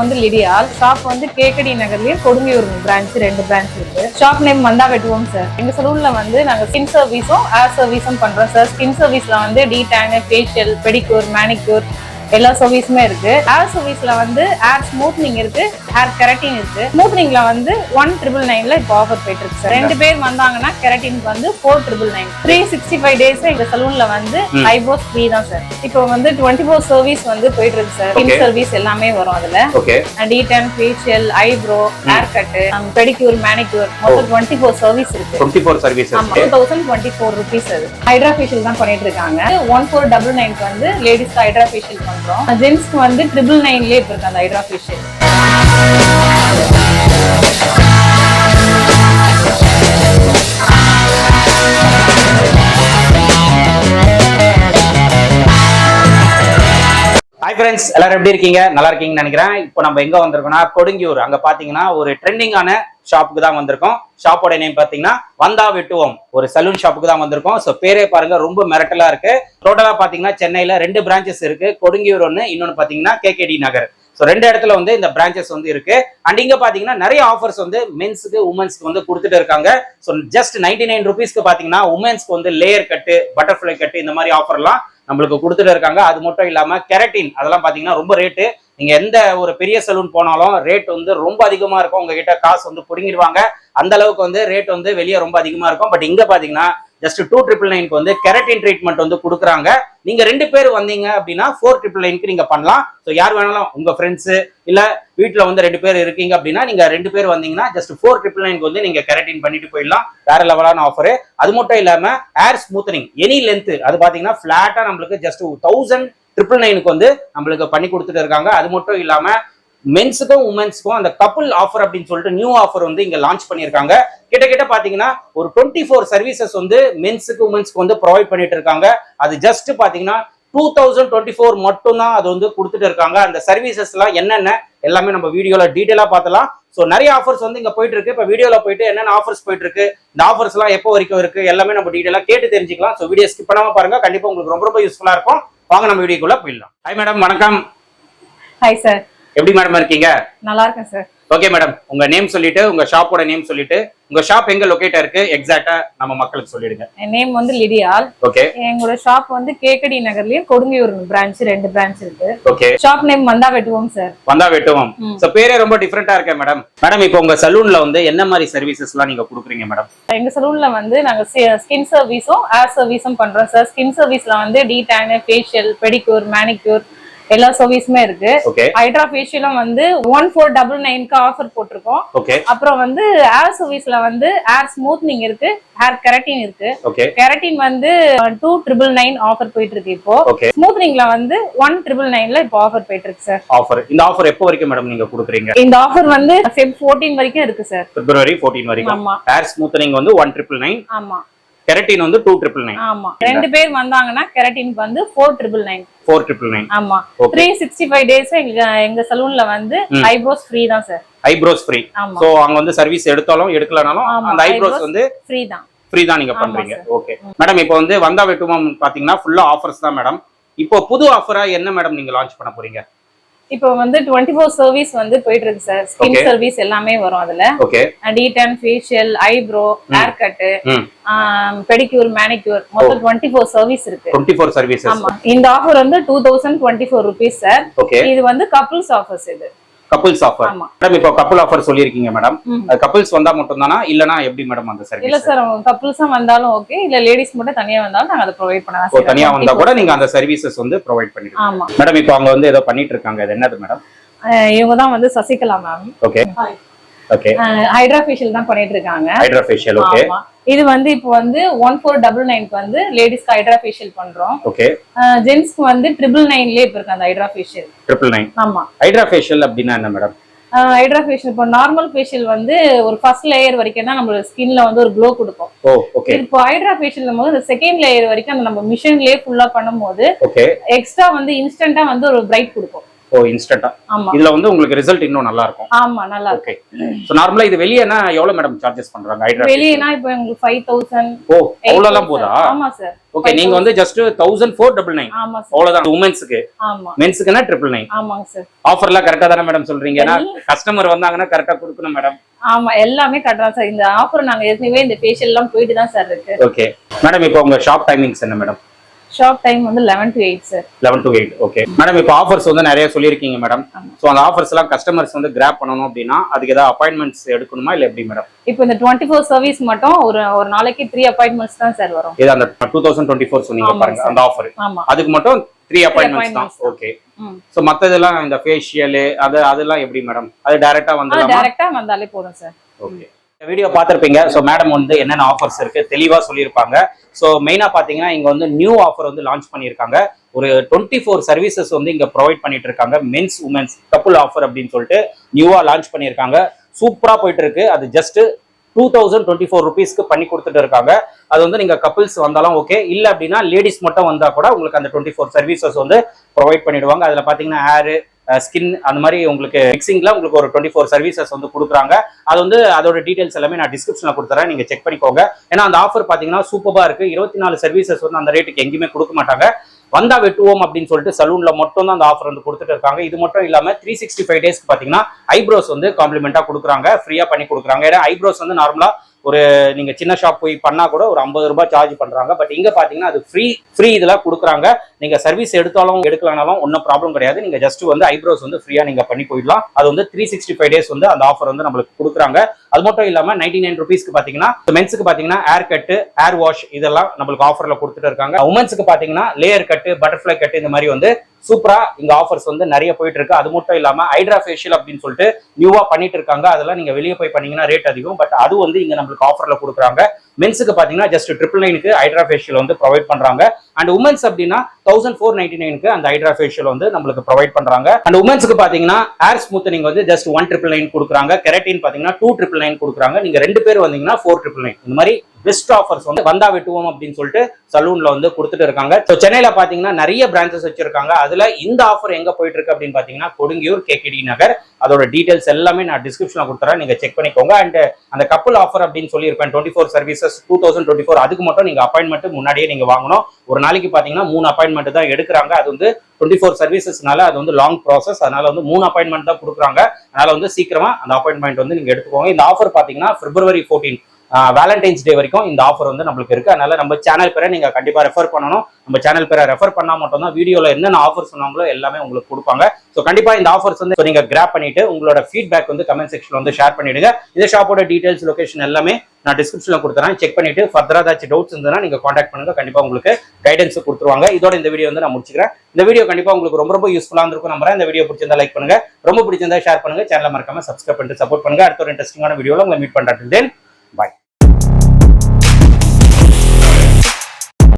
வந்து லிடியால் ஷாப் வந்து கேக்கடி நகர்லயும் கொடுங்கியூர் பிரான்ச் ரெண்டு பிரான்ச் இருக்கு. ஷாப் நேம் வந்தா வெட்டுவோம் சார் எங்க சலூன்ல வந்து நாங்க ஸ்கின் சர்வீஸும் ஏர் சர்வீஸும் பண்றோம் சார் ஸ்கின் சர்வீஸ்ல வந்து de tan facial pedicure manicure எல்லா சர்வீஸுமே இருக்கு. ஏர் சர்வீஸ்ல வந்து ஏர் ஸ்மூத்னிங் இருக்கு ஹேர் கெரட்டின் இருக்கு. ஸ்மூத்னிங்ல வந்து ஒன் ட்ரிபிள் நைன்ல இப்போ ஆஃபர் போயிட்டு இருக்கு சார் ரெண்டு பேர் வந்தாங்கன்னா கெரட்டினுக்கு வந்து four triple nine three sixty five days எங்க சலூன்ல வந்து ஐப்ரோஸ் ஃப்ரீ தான் சார் இப்போ வந்து டுவெண்ட்டி ஃபோர் சர்வீஸ் வந்து போயிட்டு இருக்கு சார் ஸ்கின். சர்வீஸ் எல்லாமே வரும் அதுல. Okay d tan facial eyebrow hair cut pedicure manicure மொத்தம் டுவெண்ட்டி ஃபோர் சர்வீஸ் இருக்கு. டுவெண்ட்டி ஃபோர் சர்வீசஸ் ஆமா two thousand twenty four rupees அது ஹைட்ரா ஃபேஷியல் தான் பண்ணிட்டு இருக்காங்க ஒன் ஃபோர் டபுள் நைன்க்கு வந்து லேடிஸ்க்கு ஹைட்ரா ஃபேஷியல் பண்றோம். ஜென்ஸ்க்கு வந்து ட்ரிபிள் நைன்லேயே இப்போ இருக்கு அந்த ஹைட்ரா ஃபேஷியல் ஹாய் ஃப்ரெண்ட்ஸ் எல்லாரும் எப்படி இருக்கீங்க? நல்லா இருக்கீங்கன்னு நினைக்கிறேன். இப்போ நம்ம எங்க வந்திருக்கோம்னா கொடுங்கியூர். அங்க பாத்தீங்கன்னா ஒரு ட்ரெண்டிங்கான ஷாப்புக்கு தான் வந்திருக்கோம். ஷாப்போட நேம் பாத்தீங்கன்னா வந்தா வெட்டுவோம். ஒரு சலூன் ஷாப்புக்கு தான் வந்திருக்கோம். ஸோ பேரே பாருங்க ரொம்ப மிரட்டலா இருக்கு. டோட்டலா பாத்தீங்கன்னா சென்னையில ரெண்டு பிரான்ச்சஸ் இருக்கு. கொடுங்கியூர் ஒன்று இன்னொன்னு பாத்தீங்கன்னா கேகேடி நகர். ஸோ ரெண்டு இடத்துல வந்து இந்த பிரான்ச்சஸ் வந்து இருக்கு. அண்ட் இங்க பாத்தீங்கன்னா நிறைய ஆஃபர்ஸ் வந்து மென்ஸுக்கு உமன்ஸ்க்கு வந்து கொடுத்துட்டு இருக்காங்க. ஸோ ஜஸ்ட் நைன்டி நைன் ருபீஸ்க்கு பாத்தீங்கன்னா உமன்ஸ்க்கு வந்து லேயர் கட்டு பட்டர்ஃப்ளை கட்டு இந்த மாதிரி ஆஃபர்லாம் நம்மளுக்கு கொடுத்துட்டு இருக்காங்க. அது மட்டும் இல்லாம கெரட்டின் அதெல்லாம் பாத்தீங்கன்னா ரொம்ப ரேட்டு நீங்க எந்த ஒரு பெரிய சலூன் போனாலும் ரேட் வந்து ரொம்ப அதிகமா இருக்கும். உங்ககிட்ட காசு வந்து புடுங்கிடுவாங்க. அந்த அளவுக்கு வந்து ரேட் வந்து வெளியே ரொம்ப அதிகமா இருக்கும். பட் இங்க பாத்தீங்கன்னா ஜஸ்ட் டூ ட்ரிபிள் நைன்க்கு வந்து கெரட்டின் ட்ரீட்மெண்ட் வந்து கொடுக்குறாங்க. நீங்க ரெண்டு பேர் வந்தீங்க அப்படின்னா ஃபோர் ட்ரிபிள் நைன்க்கு நீங்க பண்ணலாம். ஸோ யார் வேணாலும் உங்க ஃப்ரெண்ட்ஸ் இல்ல வீட்டில் வந்து ரெண்டு பேர் இருக்கீங்க அப்படின்னா நீங்க ரெண்டு பேர் வந்தீங்கன்னா ஜஸ்ட் ஃபோர் ட்ரிபிள் நைன்க்கு வந்து நீங்க கெரட்டின் பண்ணிட்டு போயிடலாம். வேற லெவலான ஆஃபர் அது மட்டும் இல்லாம ஏர் ஸ்மூத்தனிங் எனி லென்த் அது பாத்தீங்கன்னா ஃபிளாட்டாக நம்மளுக்கு ஜஸ்ட் தௌசண்ட் ட்ரிபிள் நைனுக்கு வந்து நம்மளுக்கு பண்ணி கொடுத்துட்டு இருக்காங்க. அது மட்டும் இல்லாமல் மென்ஸுக்கும் உமன்ஸுக்கும் அந்த கப்புள் ஆஃபர் அப்படின்னு சொல்லிட்டு நியூ ஆஃபர் வந்து இங்க லான்ச் பண்ணியிருக்காங்க. கிட்ட கிட்ட பாத்தீங்கன்னா ஒரு டுவெண்ட்டி ஃபோர் சர்வீசஸ் வந்து மென்ஸுக்கு உமன்ஸ்க்கு வந்து ப்ரொவைட் பண்ணிட்டு இருக்காங்க. அது ஜஸ்ட் பாத்தீங்கன்னா டூ தௌசண்ட் டுவெண்ட்டி ஃபோர் மட்டும் தான் அது வந்து கொடுத்துட்டு இருக்காங்க. அந்த சர்வீசஸ் எல்லாம் என்னென்ன எல்லாமே நம்ம வீடியோல டீட்டெயிலா பார்த்தலாம். ஸோ நிறைய ஆஃபர்ஸ் வந்து இங்க போயிட்டு இருக்கு. இப்போ வீடியோல போயிட்டு என்னென்ன ஆஃபர்ஸ் போயிட்டு இருக்கு இந்த ஆஃபர்ஸ் எல்லாம் எப்போ வரைக்கும் இருக்கு எல்லாமே நம்ம டீட்டெயிலா கேட்டு தெரிஞ்சுக்கலாம். ஸோ வீடியோ ஸ்கிப் பண்ணாம பாருங்க. கண்டிப்பா உங்களுக்கு ரொம்ப ரொம்ப யூஸ்ஃபுல்லா இருக்கும். வாங்க நம்ம வீடியோக்குள்ள போயிடலாம். ஹாய் மேடம் வணக்கம். ஹாய் சார் எப்படி மேடம் இருக்கீங்க? நல்லா இருக்கேன் சார் ஓகே மேடம் உங்க நேம் சொல்லிட்டு உங்க ஷாப்போட நேம் சொல்லிட்டு உங்க ஷாப் எங்க லொகேட்டா இருக்கு? எக்ஸாக்ட்டா நம்ம மக்களுக்கு சொல்லிடுங்க. என் நேம் வந்து லிடியால். ஓகே எங்களோட ஷாப் வந்து கேக்கடி நகர்லயும் கொடுங்கியூர் பிரான்ச் ரெண்டு பிரான்ச் இருக்கு. ஓகே ஷாப் நேம் வந்தா வெட்டுவோம் சார் வந்தா வெட்டுவோம். சோ பேரே ரொம்ப டிஃபரெண்டா இருக்கே மேடம் மேடம் இப்போ உங்க சலூன்ல வந்து என்ன மாதிரி சர்வீசஸ் எல்லாம் நீங்க கொடுக்குறீங்க மேடம் எங்க சலூன்ல வந்து நாங்க ஸ்கின் சர்வீஸும் ஏர் சர்வீஸும் பண்றோம் சார் ஸ்கின் சர்வீஸ்ல வந்து D tan facial pedicure manicure எல்லா சர்வீஸுமே இருக்கு. ஹைட்ரா ஃபேஷியலும் வந்து ஒன் ஃபோர் டபுள் நைன்க்கு ஆஃபர் போட்டிருக்கோம். அப்புறம் வந்து ஏர் சர்வீஸ்ல வந்து ஏர் ஸ்மூத்னிங் இருக்கு ஹேர் கெரட்டின் இருக்கு. கெரட்டின் வந்து டூ ட்ரிபிள் நைன் ஆஃபர் போயிட்டு இருக்கு இப்போ ஸ்மூத்னிங்ல வந்து ஒன் ட்ரிபிள் நைன்ல இப்போ ஆஃபர் போயிட்டு இருக்கு சார் ஆஃபர் இந்த ஆஃபர் எப்போ வரைக்கும் மேடம் நீங்க கொடுக்குறீங்க? இந்த ஆஃபர் வந்து ஃபெப் ஃபோர்டீன் வரைக்கும் இருக்கு சார் பிப்ரவரி 14 வரைக்கும். ஆமா. ஹேர் ஸ்மூத்தனிங் வந்து ஒன் ட்ரிபிள் நைன் ஆமா. கெரட்டின் வந்து டூ ட்ரிபிள் நைன் ஆமா. ரெண்டு பேர் வந்தாங்கன்னா கெரட்டினுக்கு வந்து four triple nine four triple nine ஆமா. த்ரீ சிக்ஸ்டி ஃபைவ் டேஸ் எங்க எங்க சலூன்ல வந்து. ஐப்ரோஸ் ஃப்ரீ தான் சார் ஐப்ரோஸ் ஃப்ரீ சோ அங்க வந்து சர்வீஸ் எடுத்தாலும் எடுக்கலனாலும் அந்த ஐப்ரோஸ் வந்து ஃப்ரீ தான். ஃப்ரீ தான் நீங்க பண்றீங்க. ஓகே மேடம் இப்போ வந்து வந்தா வெட்டுமம் பாத்தீங்கன்னா ஃபுல்லா ஆஃபர்ஸ் தான் மேடம் இப்போ புது ஆஃபரா என்ன மேடம் நீங்க லான்ச் பண்ண போறீங்க? இப்போ வந்து டுவெண்ட்டி ஃபோர் சர்வீஸ் வந்து போயிட்டு இருக்கு சார் ஸ்கின். சர்வீஸ் எல்லாமே வரும் அதுல. D tan facial eyebrow hair cut pedicure manicure மொத்தம் டுவெண்ட்டி ஃபோர் சர்வீஸ் இருக்கு. டுவெண்ட்டி ஃபோர் சர்வீசஸ் ஆமா. இந்த ஆஃபர் வந்து two thousand twenty four rupees sir இது வந்து கப்புள்ஸ் ஆஃபர்ஸ் இது. கப்புள்ஸ் ஆஃபர் மேடம் இப்போ கப்புள் ஆஃபர் சொல்லியிருக்கீங்க மேடம். கப்புள்ஸ் வந்தா மட்டும் தானா இல்லனா எப்படி மேடம் அந்த இல்ல சர்வீஸ் சார் கப்புள்ஸா வந்தாலும் ஓகே இல்ல லேடிஸ் மட்டும் தனியா வந்தாலும் நாங்க அதை ப்ரொவைட் பண்ணலாம் தனியா வந்தா கூட நீங்க அந்த சர்வீசஸ் வந்து ப்ரொவைட் பண்ணிடுங்க ஆமா. மேடம் இப்போ அவங்க வந்து ஏதோ பண்ணிட்டு இருக்காங்க. அது என்னது மேடம் இவங்க தான் வந்து Sasikala ma'am okay okay hydra facial தான் பண்ணிட்டு இருக்காங்க ஹைட்ரா ஃபேஷியல் ஓகே இது வந்து இப்போ வந்து ஒன் ஃபோர் டபுள் நைன்க்கு வந்து லேடிஸ்க்கு ஹைட்ரா ஃபேஷியல் பண்றோம் ஓகே ஜென்ஸ்க்கு வந்து ட்ரிபிள் நைன்லயே இப்போ இருக்கு அந்த ஹைட்ரா ஃபேஷியல் ட்ரிபிள் நைன் ஆமா. ஹைட்ரா ஃபேஷியல் அப்படின்னா என்ன மேடம் ஹைட்ரா ஃபேஷியல் இப்போ நார்மல் ஃபேஷியல் வந்து ஒரு ஃபர்ஸ்ட் லேயர் வரைக்கும் தான் நம்மளோட ஸ்கின்ல வந்து ஒரு க்ளோ கொடுக்கும். இப்போ ஹைட்ரா ஃபேஷியல் போது செகண்ட் லேயர் வரைக்கும் அந்த நம்ம மிஷின்லயே ஃபுல்லா பண்ணும்போது ஓகே எக்ஸ்ட்ரா வந்து இன்ஸ்டன்டா வந்து ஒரு பிரைட் கொடுக்கும். ஓ இன்ஸ்டன்டா ஆமா. இதுல வந்து உங்களுக்கு ரிசல்ட் இன்னும் நல்லா இருக்கும் ஆமா நல்லா ஓகே சோ நார்மலா இது வெளியேனா எவ்வளவு மேடம் சார்ஜஸ் பண்றாங்க? ஹைட்ரா வெளியனா இப்போ உங்களுக்கு ஃபைவ் தௌசண்ட் ஓ அவ்வளவுலாம் போதா? ஆமா சார் ஓகே நீங்க வந்து just thousand four double nine ஆமா சார் அவ்வளவுதான். உமன்ஸுக்கு ஆமா. ட்ரிபிள் நைன் ஆமாங்க சார் ஆஃபர்லாம் கரெக்டா தானே மேடம் சொல்றீங்க? ஏன்னா கஸ்டமர் வந்தாங்கன்னா கரெக்டா கொடுக்கணும் மேடம் ஆமா எல்லாமே கட்டுறோம் சார் இந்த ஆஃபர் நாங்க ஏற்கனவே இந்த ஃபேஷியல் எல்லாம் போயிட்டு தான் சார் இருக்கு. ஓகே மேடம் இப்போ உங்க ஷாப் டைமிங்ஸ் என்ன மேடம் ஷாப் டைம் வந்து eleven to eight sir eleven to eight okay madam இப்போ ஆஃபர்ஸ் வந்து நிறைய சொல்லியிருக்கீங்க மேடம். ஸோ அந்த ஆஃபர்ஸ் எல்லாம் கஸ்டமர்ஸ் வந்து கிராப் பண்ணணும் அப்படின்னா அதுக்கு ஏதாவது அப்பாயின்மெண்ட்ஸ் எடுக்கணுமா இல்லை எப்படி மேடம் இப்போ இந்த டுவெண்ட்டி ஃபோர் சர்வீஸ் மட்டும் ஒரு ஒரு நாளைக்கு த்ரீ அப்பாயின்மெண்ட்ஸ் தான் சார் வரும். இது அந்த டூ தௌசண்ட் டுவெண்ட்டி ஃபோர் சொன்னீங்க பாருங்க. அந்த ஆஃபர் அதுக்கு மட்டும் த்ரீ அப்பாயின்மெண்ட்ஸ் தான். Okay hmm. ஸோ மற்றதெல்லாம் இந்த ஃபேஷியல் அது அதெல்லாம் எப்படி மேடம் அது டைரக்டா அது வந்துடலாமா? டைரக்டா வந்தாலே போதும் சார் ஓகே வீடியோ பார்த்துருப்பீங்க. ஸோ மேடம் வந்து என்னென்ன ஆஃபர்ஸ் இருக்கு தெளிவாக சொல்லியிருப்பாங்க. ஸோ மெயினாக பார்த்தீங்கன்னா இங்கே வந்து நியூ ஆஃபர் வந்து லான்ச் பண்ணியிருக்காங்க. ஒரு டுவெண்ட்டி ஃபோர் சர்வீசஸ் வந்து இங்கே ப்ரொவைட் பண்ணிட்டு இருக்காங்க மென்ஸ் உமன்ஸ் கப்புள் ஆஃபர் அப்படின்னு சொல்லிட்டு நியூவாக லான்ச் பண்ணியிருக்காங்க. சூப்பராக போயிட்டு இருக்கு அது just two thousand twenty four ருபீஸ்க்கு பண்ணி கொடுத்துட்டு இருக்காங்க. அது வந்து நீங்கள் கப்புள்ஸ் வந்தாலும் ஓகே இல்லை அப்படின்னா லேடிஸ் மட்டும் வந்தால் கூட உங்களுக்கு அந்த டுவெண்ட்டி ஃபோர் சர்வீசஸ் வந்து ப்ரொவைட் பண்ணிடுவாங்க. அதில் பார்த்தீங்கன்னா ஹேரு ஸ்கின் அந்த மாதிரி உங்களுக்கு மிக்சிங்ல உங்களுக்கு ஒரு டுவெண்ட்டி ஃபோர் சர்வீசஸ் வந்து கொடுக்குறாங்க. அது வந்து அதோட டீடைல்ஸ் எல்லாமே நான் டிஸ்கிரிப்ஷன்ல கொடுத்துறேன். நீங்க செக் பண்ணிக்கோங்க. ஏன்னா அந்த ஆஃபர் பாத்தீங்கன்னா சூப்பரா இருக்கு. இருபத்தி நாலு சர்வீசஸ் வந்து அந்த ரேட்டுக்கு எங்கேயுமே கொடுக்க மாட்டாங்க. வந்தா வெட்டுவோம் அப்படின்னு சொல்லிட்டு சலூன்ல மட்டும் தான் அந்த ஆஃபர் வந்து கொடுத்துட்டு இருக்காங்க. இது மட்டும் இல்லாம த்ரீ சிக்ஸ்டி ஃபைவ் டேஸ்க்கு பாத்தீங்கன்னா ஐப்ரோஸ் வந்து காம்ப்ளிமெண்டா கொடுக்குறாங்க. ஃப்ரீயா பண்ணி கொடுக்குறாங்க. ஏன்னா ஐப்ரோஸ் வந்து நார்மலா ஒரு நீங்க சின்ன ஷாப் போய் பண்ணா கூட ஒரு ஐம்பது ரூபாய் சார்ஜ் பண்றாங்க. பட் இங்க பாத்தீங்கன்னா அது ஃப்ரீ ஃப்ரீ இதெல்லாம் கொடுக்குறாங்க. நீங்க சர்வீஸ் எடுத்தாலும் எடுக்கலனாலும் ஒன்றும் ப்ராப்ளம் கிடையாது. நீங்க ஜஸ்ட் வந்து ஐப்ரோஸ் வந்து ஃப்ரீயா நீங்க பண்ணி போயிடலாம். அது வந்து த்ரீ சிக்ஸ்டி ஃபைவ் டேஸ் வந்து அந்த ஆஃபர் வந்து நம்மளுக்கு கொடுக்குறாங்க. அது மட்டும் இல்லாம நைன்டி நைன் ருபீஸ்க்கு பாத்தீங்கன்னா மென்ஸுக்கு பாத்தீங்கன்னா ஏர் கட்டு ஏர் வாஷ் இதெல்லாம் நம்மளுக்கு ஆஃபர்ல கொடுத்துட்டு இருக்காங்க. உமன்ஸுக்கு பாத்தீங்கன்னா லேயர் கட்டு பட்டர்ஃப்ளை கட்டு இந்த மாதிரி வந்து சூப்பரா இங்க ஆஃபர்ஸ் வந்து நிறைய போயிட்டு இருக்கு அது மட்டும் இல்லாம ஹைட்ரா ஃபேஷியல் அப்படின்னு சொல்லிட்டு நியூவா பண்ணிட்டு இருக்காங்க. அதெல்லாம் நீங்க வெளியே போய் பண்ணீங்கன்னா ரேட் அதிகம். பட் அது வந்து இங்க நம்மளுக்கு ஆஃபர்ல கொடுக்குறாங்க. மென்ஸுக்கு பாத்தீங்கன்னா ஜஸ்ட் ட்ரிபிள் நைனுக்கு ஹைட்ரா ஃபேஷியல் வந்து ப்ரொவைட் பண்றாங்க. அண்ட் உமன்ஸ் அப்படின்னா தௌசண்ட் ஃபோர் நைன்டி நைனுக்கு அந்த ஹைட்ரா ஃபேஷியல் வந்து நம்மளுக்கு ப்ரொவைட் பண்றாங்க. அண்ட் உமன்ஸ்க்கு பாத்தீங்கன்னா ஹேர் ஸ்மூத்தனிங் வந்து ஜஸ்ட் ஒன் ட்ரிபிள் நைன் கொடுக்குறாங்க. கெரட்டின் பாத்தீங்கன்னா டூ ட்ரிபிள் நைன் கொடுக்குறாங்க. நீங்க ரெண்டு பேர் வந்தீங்கன்னா ஃபோர் ட்ரிபிள் நைன் இந்த மாதிரி பெஸ்ட் ஆஃபர்ஸ் வந்து வந்தா வெட்டுவோம் அப்படின்னு சொல்லிட்டு சலூன்ல வந்து கொடுத்துட்டு இருக்காங்க. ஸோ சென்னையில பாத்தீங்கன்னா நிறைய பிரான்ச்சஸ் வச்சிருக்காங்க. அதுல இந்த ஆஃபர் எங்க போயிட்டு இருக்கு அப்படின்னு பாத்தீங்கன்னா கொடுங்கியூர் கேகேடி நகர். அதோட டீடைல்ஸ் எல்லாமே நான் டிஸ்கிரிப்ஷன்ல கொடுத்துறேன். நீங்க செக் பண்ணிக்கோங்க. அண்ட் அந்த கப்பல் ஆஃபர் அப்படின்னு சொல்லியிருப்பேன். Twenty four service services two thousand twenty four அதுக்கு மட்டும் நீங்க அப்பாயின்மெண்ட் முன்னாடியே நீங்க வாங்கணும். ஒரு நாளைக்கு பாத்தீங்கன்னா மூணு அப்பாயின்மெண்ட் தான் எடுக்கிறாங்க. அது வந்து டுவெண்ட்டி ஃபோர் சர்வீசஸ்னால அது வந்து லாங் ப்ராசஸ் அதனால வந்து மூணு அப்பாயின்மெண்ட் தான் கொடுக்குறாங்க. அதனால வந்து சீக்கிரமா அந்த அப்பாயின்மெண்ட் வந்து நீங்க எடுத்துக்கோங்க. இந்த ஆஃபர் பாத்தீங்கன்னா பிப்ரவரி ஃபோர்டீன் வேலண்டைன்ஸ் டே வரைக்கும் இந்த ஆஃபர் வந்து நம்மளுக்கு இருக்கு. அதனால நம்ம சேனல் பேரை நீங்க கண்டிப்பா ரெஃபர் பண்ணணும். நம்ம சேனல் பேரை ரெஃபர் பண்ணா மட்டும் தான் வீடியோல என்னென்ன ஆஃபர் சொன்னாங்களோ எல்லாமே உங்களுக்கு கொடுப்பாங்க. ஸோ கண்டிப்பா இந்த ஆஃபர்ஸ் வந்து நீங்கள் நீங்க கிராப் பண்ணிட்டு உங்களோட ஃபீட்பேக் வந்து கமெண்ட் செக்ஷன்ல வந்து ஷேர் பண்ணிடுங்க. இந்த ஷாப்போட டீடைல்ஸ் லொகேஷன் எல்லாமே நான் டிஸ்கிரிப்ஷன்ல கொடுத்துறேன். செக் பண்ணிட்டு ஃபர்தரா ஏதாச்சும் டவுட்ஸ் இருந்ததுன்னா நீங்க காண்டாக்ட் பண்ணுங்க. கண்டிப்பா உங்களுக்கு கைடன்ஸ் கொடுத்துருவாங்க. இதோட இந்த வீடியோ வந்து நான் முடிச்சுக்கிறேன். இந்த வீடியோ கண்டிப்பா உங்களுக்கு ரொம்ப ரொம்ப யூஸ்ஃபுல்லா இருந்திருக்கும் நம்புறேன். இந்த வீடியோ பிடிச்சிருந்தா லைக் பண்ணுங்க. ரொம்ப பிடிச்சிருந்தா ஷேர் பண்ணுங்க. சேனலை மறக்காம சப்ஸ்கிரைப் பண்ணிட்டு சப்போர்ட் பண்ணுங்க. அடுத்த ஒரு இன்ட்ரெஸ்டிங்கான வீடியோவில் உங்களை மீட் பண்ணுறேன் தென் Bye.